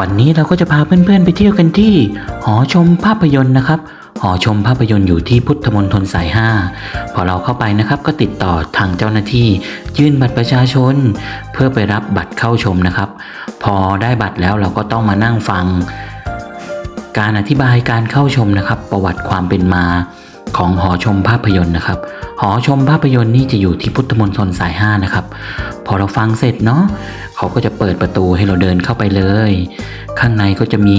วันนี้เราก็จะพาเพื่อนๆไปเที่ยวกันที่ หอชมภาพยนตร์นะครับ หอชมภาพยนตร์อยู่ที่พุทธมณฑลสาย 5 พอเราเข้าไปนะครับก็ติดต่อทางเจ้าหน้าที่ยื่นบัตรประชาชน เพื่อไปรับบัตรเข้าชมนะครับ พอได้บัตรแล้วเราก็ต้องมานั่งฟัง การอธิบายการเข้าชมนะครับ ประวัติความเป็นมา ของหอชมภาพยนตร์นะครับ หอชมภาพยนตร์นี่จะอยู่ที่พุทธมณฑลสาย 5 นะครับ พอเราฟังเสร็จเนาะเขาก็จะเปิดประตูให้เราเดินเข้าไปเลย ข้างในก็จะมี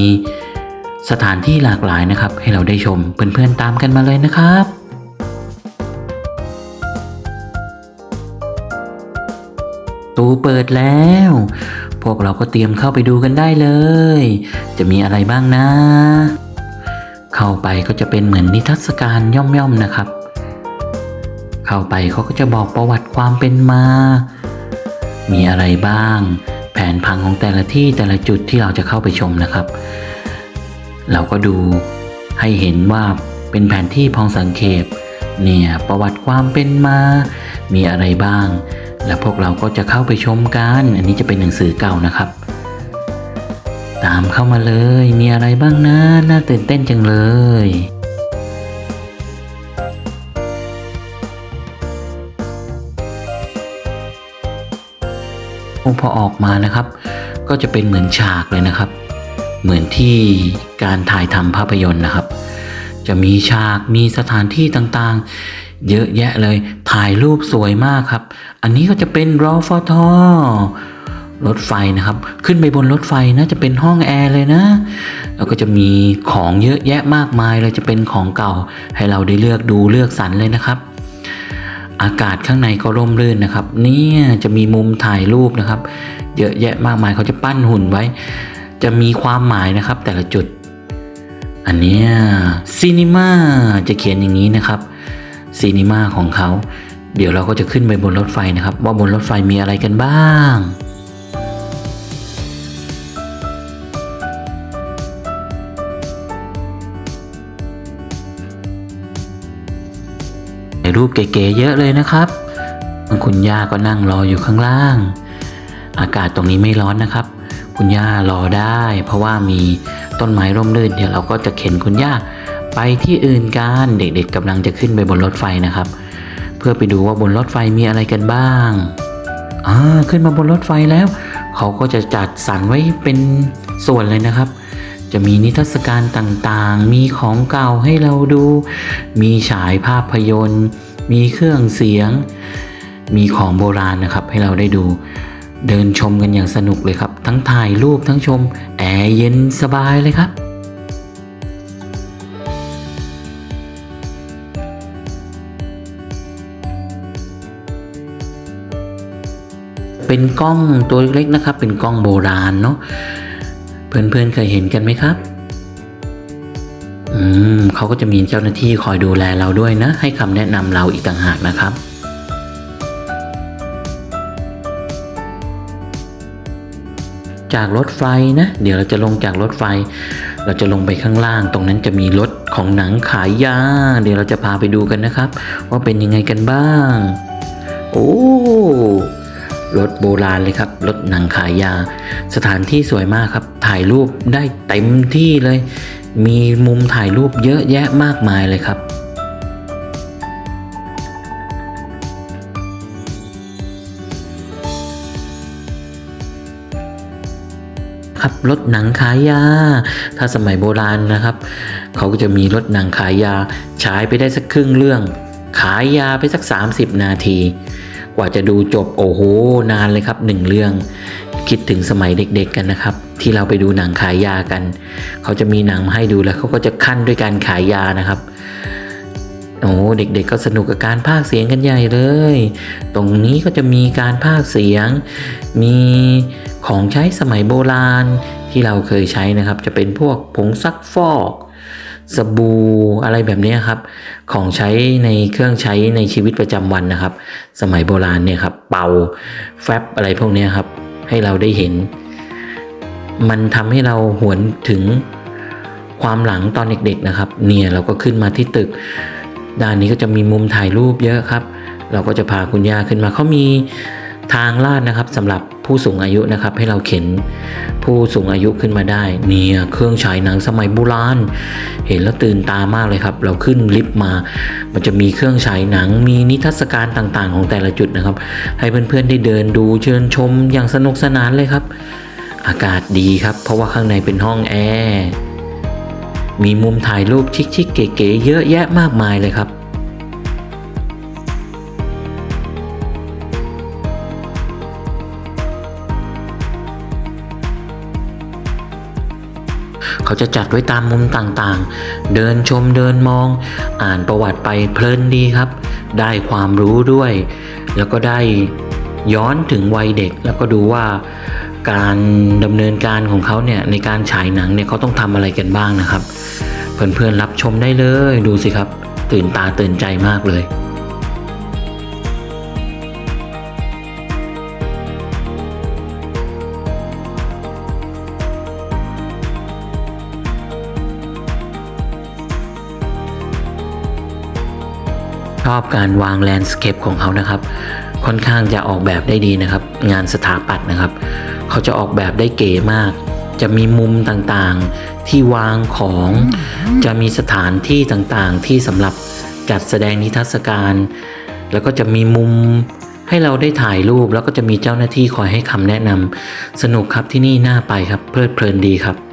สถานที่หลากหลายนะครับ ให้เราได้ชมเพื่อนๆตามกันมาเลยนะครับตูเปิดแล้ว พวกเราก็เตรียมเข้าไปดูกันได้เลย จะมีอะไรบ้างนะ เข้าไปก็จะเป็นเหมือนนิทรรศการย่อมๆนะครับ เข้าไปเขาก็จะบอกประวัติความเป็นมา มีอะไรบ้าง แผนพังของแต่ละที่แต่ละจุดที่เราจะเข้าไปชมนะครับ เราก็ดูให้เห็นว่าเป็นแผนที่พองสังเขปเนี่ยประวัติความเป็นมา มีอะไรบ้าง แล้วพวกเราก็จะเข้าไปชมกัน อันนี้จะเป็นหนังสือเก่านะครับ ตามเข้ามาเลย มีอะไรบ้างนะน่าตื่นเต้นจังเลยพอออกมานะครับ ก็จะเป็นเหมือนฉากเลยนะครับ เหมือนที่การถ่ายทำภาพยนตร์นะครับ จะมีฉากมีสถานที่ต่างๆ เยอะแยะเลยถ่ายรูปสวยมากครับ อันนี้ก็จะเป็นรอฟทอ รถไฟนะครับ ขึ้นไปบนรถไฟนะจะเป็นห้องแอร์เลยนะ แล้วก็จะมีของเยอะแยะมากมายเลยจะเป็นของเก่า ให้เราได้เลือกดูเลือกสรรเลยนะครับ อากาศข้างในก็ร่มรื่นนะครับ เนี่ยจะมีมุมถ่ายรูปนะครับ เยอะแยะมากมายเขาจะปั้นหุ่นไว้ จะมีความหมายนะครับ แต่ละจุด อันนี้ซีนีมาจะเขียนอย่างนี้นะครับซีนีมาของเขา เดี๋ยวเราก็จะขึ้นไปบนรถไฟนะครับ ว่าบนรถไฟมีอะไรกันบ้าง รูปเก๋ๆเยอะเลยนะครับคุณย่าก็นั่งรออยู่ข้างล่าง อากาศตรงนี้ไม่ร้อนนะครับ คุณย่ารอได้ เพราะว่ามีต้นไม้ร่มรื่นเดี๋ยวเราก็จะเข็นคุณย่าไปที่อื่นกันเด็กๆกำลังจะขึ้นไปบนรถไฟนะครับ เพื่อไปดูว่าบนรถไฟมีอะไรกันบ้างอ่าขึ้นมาบนรถไฟแล้ว เขาก็จะจัดสรรไว้เป็นส่วนเลยนะครับ จะมีนิทรรศการต่างๆ มีของเก่าให้เราดู มีฉายภาพยนตร์ มีเครื่องเสียง มีของโบราณนะครับให้เราได้ดู เดินชมกันอย่างสนุกเลยครับ ทั้งถ่ายรูปทั้งชม แอร์เย็นสบายเลยครับเป็นกล้องตัวเล็กๆนะครับ เป็นกล้องโบราณเนาะ เพื่อนๆเคยเห็นกันไหมครับ อืมเขาก็จะมีเจ้าหน้าที่คอยดูแลเราด้วยนะ ให้คำแนะนำเราอีกต่างหากนะครับจากรถไฟนะ เดี๋ยวเราจะลงจากรถไฟ เราจะลงไปข้างล่าง ตรงนั้นจะมีรถของหนังขายยา เดี๋ยวเราจะพาไปดูกันนะครับ ว่าเป็นยังไงกันบ้าง โอ้รถโบราณเลยครับรถหนังขายยา สถานที่สวยมากครับ ถ่ายรูปได้เต็มที่เลย มีมุมถ่ายรูปเยอะแยะมากมายเลยครับครับรถหนังขายยา ถ้าสมัยโบราณนะครับ เขาก็จะมีรถหนังขายยาฉายไปได้สักครึ่งเรื่อง ขายยาไปสัก 30 นาที กว่าจะดูจบโอ้โหนานเลยครับหนึ่งเรื่อง คิดถึงสมัยเด็กๆกันนะครับ ที่เราไปดูหนังขายยากัน เขาจะมีหนังมาให้ดูแล้วเขาก็จะขั้นด้วยการขายยานะครับโอ้เด็กๆก็สนุกกับการพากเสียงกันใหญ่เลย ตรงนี้ก็จะมีการพากเสียง มีของใช้สมัยโบราณที่เราเคยใช้นะครับ จะเป็นพวกผงซักฟอกสบู่อะไรแบบนี้ครับ ของใช้ในเครื่องใช้ในชีวิตประจำวันนะครับ สมัยโบราณเนี่ยครับ เป่าแฟบอะไรพวกนี้ครับ ให้เราได้เห็น มันทำให้เราหวนถึงความหลังตอนเด็กๆนะครับ เนี่ยเราก็ขึ้นมาที่ตึก ด้านนี้ก็จะมีมุมถ่ายรูปเยอะครับ เราก็จะพาคุณย่าขึ้นมาเขามี ทางลาดนะครับสำหรับผู้สูงอายุนะครับให้เราเข็นผู้สูงอายุขึ้นมาได้เนี่ยเครื่องฉายหนังสมัยโบราณเห็นแล้วตื่นตามากเลยครับ เราขึ้นลิฟต์มา มันจะมีเครื่องฉายหนัง มีนิทรรศการต่างๆ ของแต่ละจุดนะครับ ให้เพื่อนๆได้เดินดูเชิญชมอย่างสนุกสนานเลยครับ อากาศดีครับ เพราะว่าข้างในเป็นห้องแอร์มีมุมถ่ายรูปชิคๆเก๋ๆเยอะแยะมากมายเลยครับ เขาจะจัดไว้ตามมุมต่างๆ เดินชมเดินมอง อ่านประวัติไปเพลินดีครับ ได้ความรู้ด้วย แล้วก็ได้ย้อนถึงวัยเด็ก แล้วก็ดูว่าการดำเนินการของเขาเนี่ยในการฉายหนังเนี่ยเขาต้องทำอะไรกันบ้างนะครับ เพื่อนๆรับชมได้เลยดูสิครับ ตื่นตาตื่นใจมากเลย การวางแลนด์สเคปของเขานะครับ ค่อนข้างจะออกแบบได้ดีนะครับ งานสถาปัตย์นะครับ เขาจะออกแบบได้เก๋มาก จะมีมุมต่างๆที่วางของ จะมีสถานที่ต่างๆ ที่สำหรับจัดแสดงนิทรรศการ แล้วก็จะมีมุมให้เราได้ถ่ายรูปแล้วก็จะมีเจ้าหน้าที่คอยให้คำแนะนำสนุกครับที่นี่น่าไปครับเพลิดเพลินดีครับ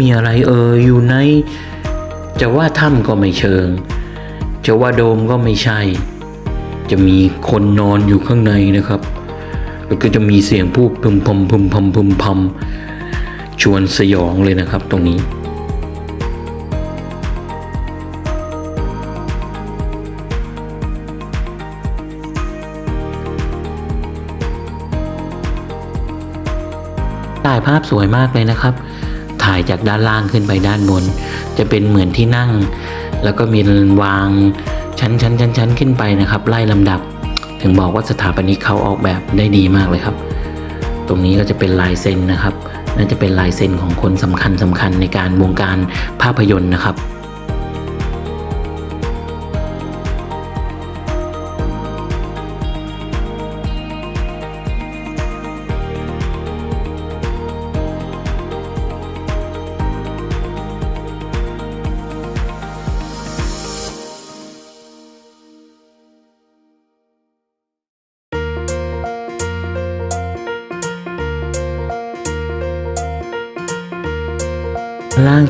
มีอะไรเอ่ยอยู่ใน จะว่าถ้ำก็ไม่เชิง จะว่าโดมก็ไม่ใช่ จะมีคนนอนอยู่ข้างในนะครับ แล้วก็จะมีเสียงพูดพึมพำพึมพำพึมพำชวนสยองเลยนะครับตรงนี้ถ่ายภาพสวยมากเลยนะครับายจากด้านล่างขึ้นไปด้านบน จะเป็นเหมือนที่นั่ง แล้วก็มีวางชั้นชั้นชั้นชั้นขึ้นไปนะครับ ไล่ลำดับ ถึงบอกว่าสถาปนิกเขาออกแบบได้ดีมากเลยครับ ตรงนี้ก็จะเป็นลายเซ็นนะครับ น่าจะเป็นลายเซ็นของคนสำคัญสำคัญในการวงการภาพยนตร์นะครับ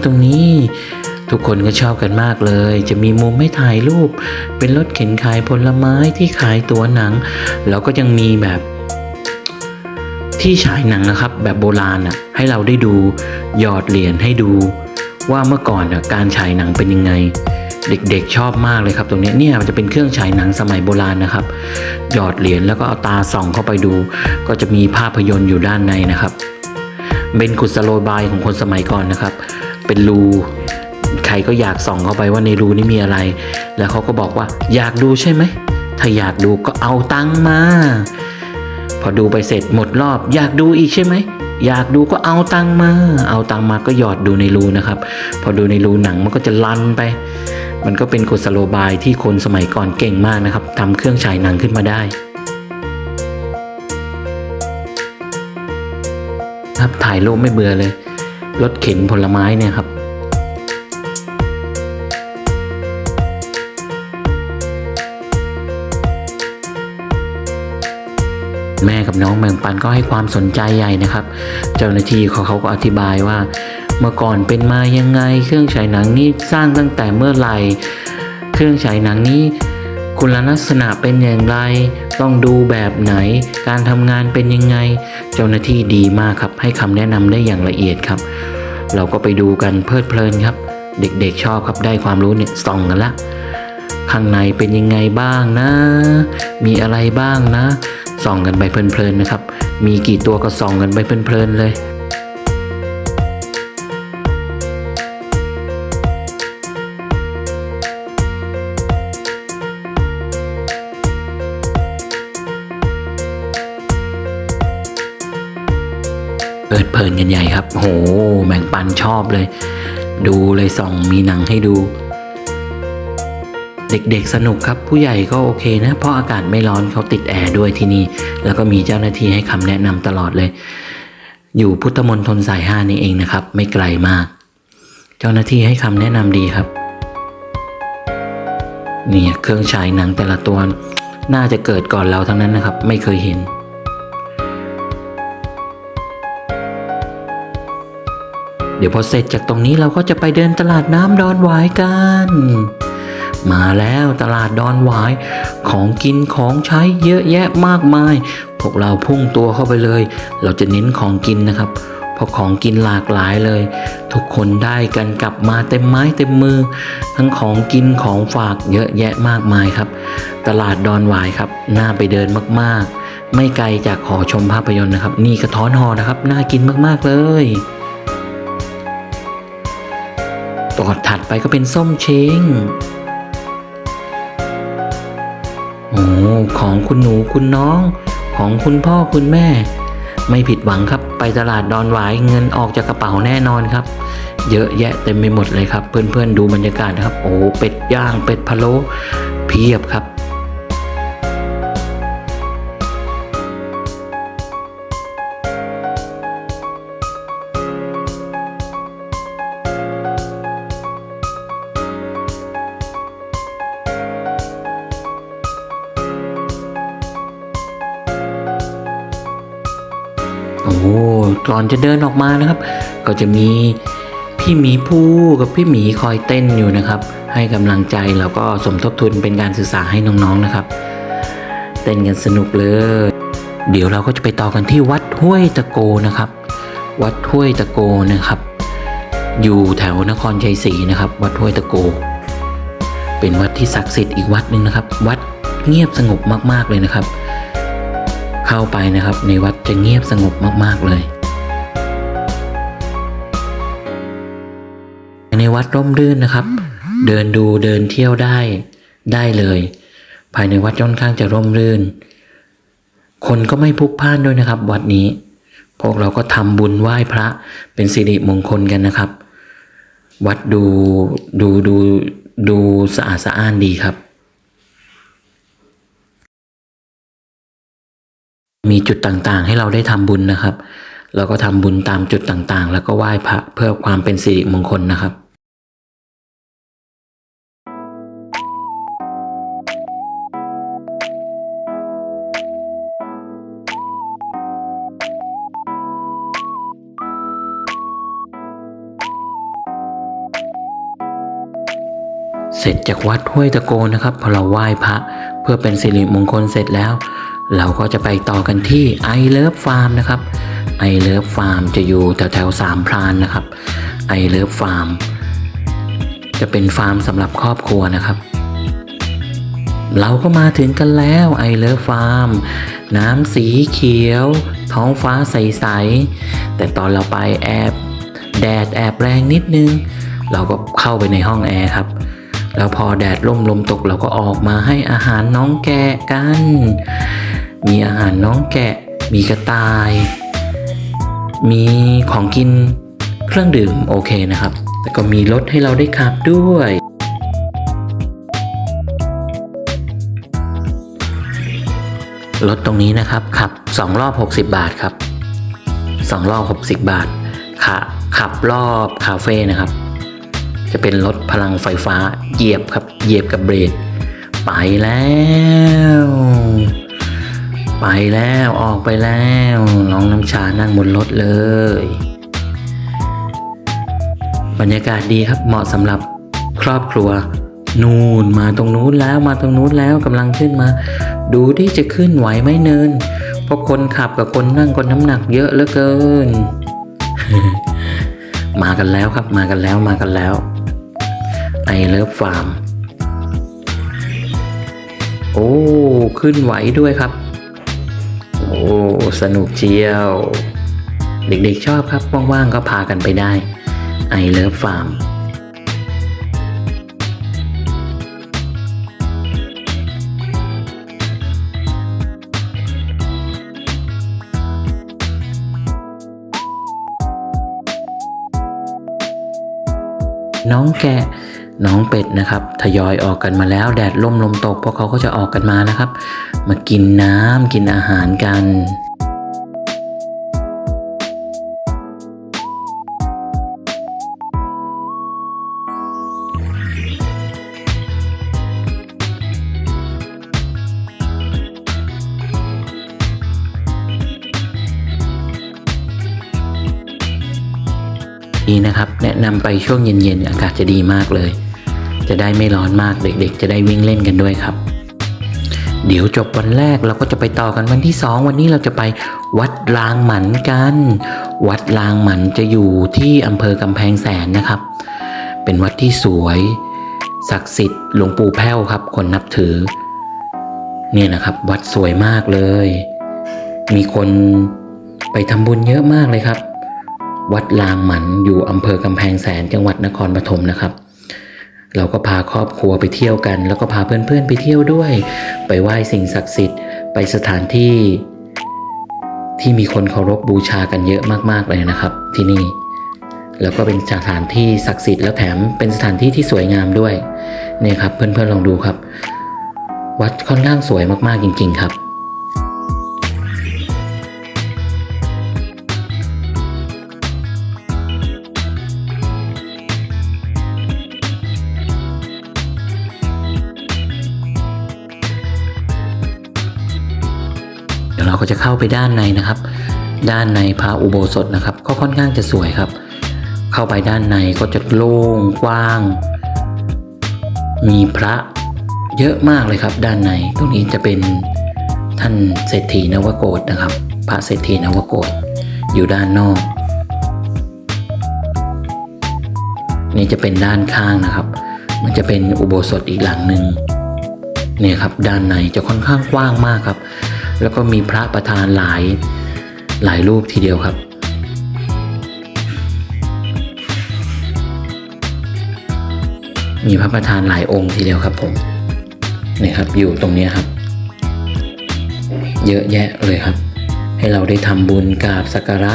ตรงนี้ ทุกคนก็ชอบกันมากเลย จะมีมุมให้ถ่ายรูป เป็นรถเข็นขายผลไม้ที่ขายตั๋วหนัง แล้วก็ยังมีแบบที่ฉายหนังนะครับ แบบโบราณอะให้เราได้ดูหยอดเหรียญให้ดูว่าเมื่อก่อนอะการฉายหนังเป็นยังไง เด็กๆชอบมากเลยครับ ตรงนี้เนี่ยมันจะเป็นเครื่องฉายหนังสมัยโบราณนะครับ หยอดเหรียญแล้วก็เอาตาส่องเข้าไปดู ก็จะมีภาพยนตร์อยู่ด้านในนะครับ เป็นกุศโลบายของคนสมัยก่อนนะครับ เป็นรูใครก็อยากส่องเข้าไปว่าในรูนี้มีอะไร แล้วเขาก็บอกว่าอยากดูใช่ไหม ถ้าอยากดูก็เอาตังมา พอดูไปเสร็จหมดรอบ อยากดูอีกใช่ไหม อยากดูก็เอาตังมา เอาตังมาก็หยอดดูในรูนะครับ พอดูในรูหนังมันก็จะลันไป มันก็เป็นกุศโลบายที่คนสมัยก่อนเก่งมากนะครับทำเครื่องฉายหนังขึ้นมาได้ครับถ่ายรูปไม่เบื่อเลย รถเข็นผลไม้เนี่ยครับ แม่กับน้องแบ่งปันก็ให้ความสนใจใหญ่นะครับ เจ้าหน้าที่เขาเขาก็อธิบายว่า เมื่อก่อนเป็นมายังไง เครื่องฉายหนังนี้สร้างตั้งแต่เมื่อไหร่ เครื่องฉายหนังนี้คุณลักษณะเป็นอย่างไร ต้องดูแบบไหน การทำงานเป็นยังไง เจ้าหน้าที่ดีมากครับ ให้คำแนะนำได้อย่างละเอียดครับ เราก็ไปดูกันเพลิดเพลินครับ เด็กๆชอบครับได้ความรู้เนี่ยส่องกันละข้างในเป็นยังไงบ้างนะ มีอะไรบ้างนะ ส่องกันไปเพลินๆนะครับ มีกี่ตัวก็ส่องกันไปเพลินๆเลย เปิดเพลินกันใหญ่ครับ โหแบ่งปันชอบเลย ดูเลยส่องมีหนังให้ดู เด็กๆสนุกครับผู้ใหญ่ก็โอเคนะ เพราะอากาศไม่ร้อนเขาติดแอร์ด้วยที่นี่ แล้วก็มีเจ้าหน้าที่ให้คำแนะนำตลอดเลย อยู่พุทธมณฑลสายห้านี่เองนะครับ ไม่ไกลมาก เจ้าหน้าที่ให้คำแนะนำดีครับเนี่ยเครื่องฉายหนังแต่ละตัว น่าจะเกิดก่อนเราทั้งนั้นนะครับ ไม่เคยเห็น เดี๋ยวพอเสร็จจากตรงนี้เราก็จะไปเดินตลาดน้ำดอนหวายกัน มาแล้วตลาดดอนหวายของกินของใช้เยอะแยะมากมาย พวกเราพุ่งตัวเข้าไปเลย เราจะเน้นของกินนะครับเพราะของกินหลากหลายเลย ทุกคนได้กันกลับมาเต็มไม้เต็มมือ ทั้งของกินของฝากเยอะแยะมากมายครับ ตลาดดอนหวายครับ น่าไปเดินมากๆ ไม่ไกลจากหอชมภาพยนตร์นะครับ นี่กระท้อนหอนะครับ น่ากินมากๆเลย ต่อถัดไปก็เป็นส้มเช้งโอ้ของคุณหนูคุณน้อง ของคุณพ่อคุณแม่ ไม่ผิดหวังครับ ไปตลาดดอนหวายเงินออกจากกระเป๋าแน่นอนครับ เยอะแยะเต็มไปหมดเลยครับ เพื่อนๆดูบรรยากาศนะครับ โอ้เป็ดย่างเป็ดพะโล้เพียบครับ ก่อนจะเดินออกมานะครับ ก็จะมีพี่หมีผู้กับพี่หมีคอยเต้นอยู่นะครับ ให้กำลังใจแล้วก็สมทบทุนเป็นการศึกษาให้น้องๆนะครับ เต้นกันสนุกเลย เดี๋ยวเราก็จะไปต่อกันที่วัดห้วยตะโกนะครับ วัดห้วยตะโกนะครับ อยู่แถวนครชัยศรีนะครับ วัดห้วยตะโก เป็นวัดที่ศักดิ์สิทธิ์อีกวัดหนึ่งนะครับ วัดเงียบสงบมากๆเลยนะครับ เข้าไปนะครับในวัดจะเงียบสงบมากๆเลย ในวัดร่มรื่นนะครับ เดินดูเดินเที่ยวได้ได้เลย ภายในวัดค่อนข้างจะร่มรื่น คนก็ไม่พลุกพล่านด้วยนะครับ วัดนี้ พวกเราก็ทำบุญไหว้พระเป็นสิริมงคลกันนะครับ วัดดูดูดูดูสะอาดสะอ้านดีครับ มีจุดต่างๆ ให้เราได้ทำบุญนะครับเราก็ทำบุญตามจุดต่างๆ แล้วก็ไหว้พระเพื่อความเป็นสิริมงคลนะครับ ร็จจากวัดห้วยตะโกนะครับพอเราไหว้พระเพื่อเป็นสิริมงคลเสร็จแล้ว เราก็จะไปต่อกันที่ไอเลิฟฟาร์มนะครับไอเลิฟฟาร์มจะอยู่แถวแถวสามพรานนะครับไอเลิฟฟาร์มจะเป็นฟาร์มสำหรับครอบครัวนะครับ เราก็มาถึงกันแล้วไอเลิฟฟาร์มน้ำสีเขียว ท้องฟ้าใส ๆ แต่ตอนเราไปแอบแดดแอบแรงนิดนึง เราก็เข้าไปในห้องแอร์ครับ แล้วพอแดดร่มลมตกเราก็ออกมาให้อาหารน้องแกะกัน มีอาหารน้องแกะ มีกระต่าย มีของกินเครื่องดื่มโอเคนะครับ แต่ก็มีรถให้เราได้ขับด้วยรถตรงนี้นะครับขับ 2 รอบ 60 บาทครับ 2 รอบ 60 บาทขับขับรอบคาเฟ่นะครับ จะเป็นรถพลังไฟฟ้าเหยียบครับเหยียบกับเบรกไปแล้ว ไปแล้วออกไปแล้ว น้องน้ำชานั่งบนรถเลย บรรยากาศดีครับเหมาะสำหรับครอบครัว นูนมาตรงนู้นแล้วมาตรงนู้นแล้วกำลังขึ้นมา ดูที่จะขึ้นไหวไหมเนินเพราะคนขับกับคนนั่งคนน้ำหนักเยอะเหลือเกิน มากันแล้วครับมากันแล้วมากันแล้ว ไอเลิฟฟาร์ม โอ้ ขึ้นไหวด้วยครับ โอ้ สนุกเจียว เด็กๆชอบครับ ว่างๆ ก็พากันไปได้ไอเลิฟฟาร์มน้องแกะ น้องเป็ดนะครับทยอยออกกันมาแล้วแดดล่มลมตกพวกเขาก็จะออกกันมานะครับ มากินน้ำกินอาหารกันนี้นะครับแนะนำไปช่วงเย็นๆ อากาศจะดีมากเลย จะได้ไม่ร้อนมากเด็กๆ จะได้วิ่งเล่นกันด้วยครับ เดี๋ยวจบวันแรกเราก็จะไปต่อกันวันที่ 2 วันนี้เราจะไปวัดลางหมันกัน วัดลางหมันจะอยู่ที่อำเภอกำแพงแสนนะครับ เป็นวัดที่สวยศักดิ์สิทธิ์หลวงปู่แพ้วครับ คนนับถือ เนี่ยนะครับ วัดสวยมากเลย มีคนไปทำบุญเยอะมากเลยครับ วัดลางหมันอยู่อำเภอกำแพงแสนจังหวัดนครปฐมนะครับ เราก็พาครอบครัวไปเที่ยวกัน แล้วก็พาเพื่อนๆไปเที่ยวด้วย ไปไหว้สิ่งศักดิ์สิทธิ์ไปสถานที่ ที่มีคนเคารพบูชากันเยอะมากๆเลยนะครับ ที่นี่ แล้วก็เป็นสถานที่ศักดิ์สิทธิ์แล้วแถมเป็นสถานที่ที่สวยงามด้วยเนี่ยครับ เพื่อนๆลองดูครับ วัดค่อนข้างสวยมากๆจริง ๆ ครับ จะเข้าไปด้านในนะครับ ด้านในพระอุโบสถนะครับ ก็ค่อนข้างจะสวยครับ เข้าไปด้านในก็จะโล่งกว้าง มีพระเยอะมากเลยครับ ด้านในตรงนี้จะเป็นท่านเศรษฐีนวโกฏนะครับ พระเศรษฐีนวโกฏอยู่ด้านนอก นี่จะเป็นด้านข้างนะครับ มันจะเป็นอุโบสถอีกหลังหนึ่งเนี่ยครับ ด้านในจะค่อนข้างกว้างมากครับ แล้วก็มีพระประธานหลายหลายรูปทีเดียวครับ มีพระประธานหลายองค์ทีเดียวครับผมนี่ครับอยู่ตรงนี้ครับ เยอะแยะเลยครับ ให้เราได้ทำบุญกราบสักการะ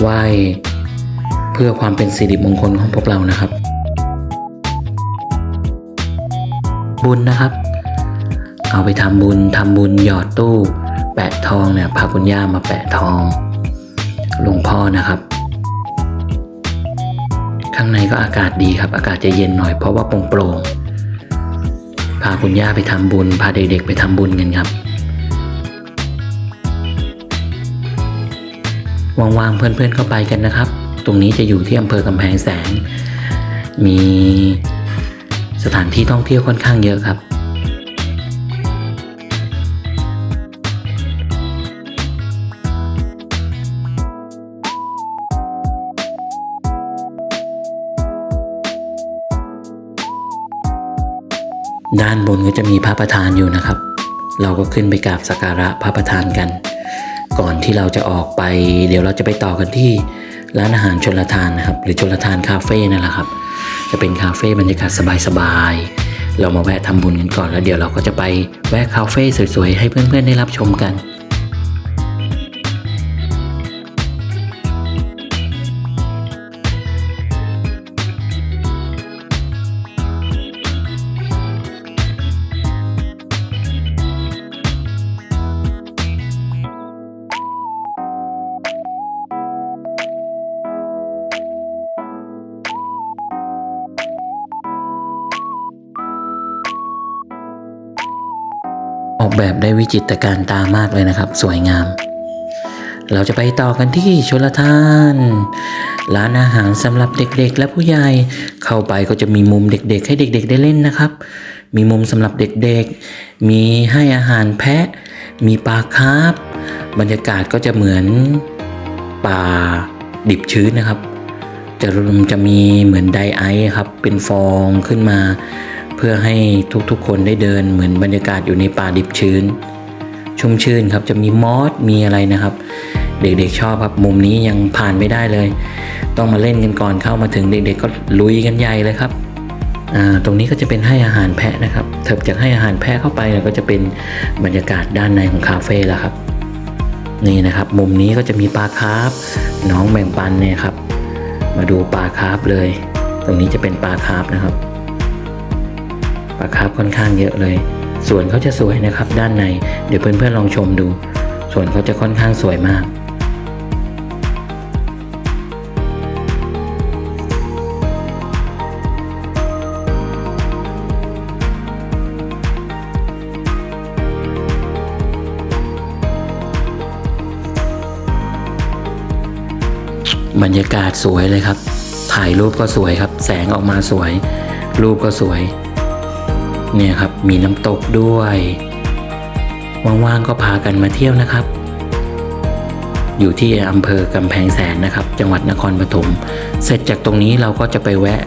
ไหว้เพื่อความเป็นสิริมงคลของพวกเรานะครับ บุญนะครับ เอาไปทำบุญทำบุญหยอดตู้ ปะทองเนี่ยพาคุณย่ามาแปะทองหลวงพ่อนะครับ ข้างในก็อากาศดีครับ อากาศจะเย็นหน่อยเพราะว่าโปร่งๆพาคุณย่าไปทำบุญ พาเด็กๆไปทำบุญกันครับว่างๆเพื่อนๆก็ไปกันนะครับ ตรงนี้จะอยู่ที่อำเภอกำแพงแสน มีสถานที่ท่องเที่ยวค่อนข้างเยอะครับ ด้านบนก็จะมีพระประธานอยู่นะครับ เราก็ขึ้นไปกราบสักการะพระประธานกัน ก่อนที่เราจะออกไป เดี๋ยวเราจะไปต่อกันที่ร้านอาหารชนลทานนะครับ หรือชนลทานคาเฟ่นั่นแหละครับ จะเป็นคาเฟ่บรรยากาศสบายๆ เรามาแวะทำบุญกันก่อนแล้วเดี๋ยวเราก็จะไปแวะคาเฟ่สวยๆ ให้เพื่อนๆได้รับชมกัน ออกแบบได้วิจิตรการตามากเลยนะครับ สวยงาม เราจะไปต่อกันที่ชลทาน ร้านอาหารสำหรับเด็กๆ และผู้ใหญ่เข้าไปก็จะมีมุมเด็กๆ ให้เด็ก ๆ ได้เล่นนะครับ มีมุมสำหรับเด็กๆ มีให้อาหารแพะ มีปลาคาร์ฟบรรยากาศก็จะเหมือนป่าดิบชื้นนะครับ จะจะมีเหมือนไดไอครับ เป็นฟองขึ้นมา พื่อให้ทุกๆคนได้เดินเหมือนบรรยากาศอยู่ในป่าดิบชื้น ชุ่มชื่นครับจะมีมอสมีอะไรนะครับ เด็กๆชอบครับมุมนี้ยังผ่านไม่ได้เลย ต้องมาเล่นกันก่อนเข้ามาถึงเด็กๆก็ลุยกันใหญ่เลยครับตรงนี้ก็จะเป็นให้อาหารแพะนะครับเถิบจากให้อาหารแพะเข้าไปก็จะเป็นบรรยากาศด้านในของคาเฟ่แล้วครับ นี่นะครับ มุมนี้ก็จะมีปลาคาร์ฟน้องแบ่งปันเนี่ยครับ มาดูปลาคาร์ฟเลยสรงนี้จะเป็นปลาคาร์ฟนะครับ ปลาคร์ฟค่อนข้างเยอะเลย สวนเขาจะสวยนะครับด้านใน เดี๋ยวเพื่อนๆลองชมดู สวนเขาจะค่อนข้างสวยมากบรรยากาศสวยเลยครับ ถ่ายรูปก็สวยครับ แสงออกมาสวย รูปก็สวย เนี่ยครับมีน้ำตกด้วยว่างๆก็พากันมาเที่ยวนะครับ อยู่ที่อำเภอกำแพงแสนนะครับ จังหวัดนครปฐมเสร็จจากตรงนี้เราก็จะไปแวะ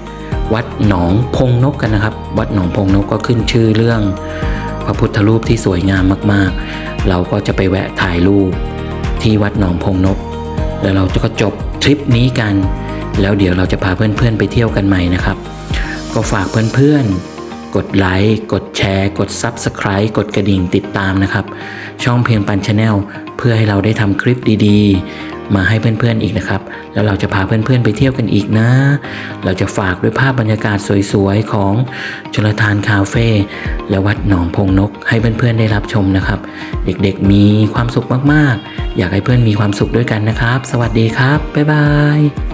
วัดหนองพงนกกันนะครับ วัดหนองพงนกก็ขึ้นชื่อเรื่อง พระพุทธรูปที่สวยงามมากๆ เราก็จะไปแวะถ่ายรูปที่วัดหนองพงนก แล้วเราจะก็จบทริปนี้กัน แล้วเดี๋ยวเราจะพาเพื่อนๆไปเที่ยวกันใหม่นะครับ ก็ฝากเพื่อนๆ กดไลค์ กดแชร์ กด Subscribe กดกระดิ่งติดตามนะครับ ช่องเพียงปันชาแนลเพื่อให้เราได้ทำคลิปดีๆ มาให้เพื่อนๆอีกนะครับ แล้วเราจะพาเพื่อนๆไปเที่ยวกันอีกนะ เราจะฝากด้วยภาพบรรยากาศสวยๆ ของชลทานคาเฟ่และวัดหนองพงนกให้เพื่อนๆได้รับชมนะครับ เด็กๆมีความสุขมากๆ อยากให้เพื่อนมีความสุขด้วยกันนะครับ สวัสดีครับบ๊ายบาย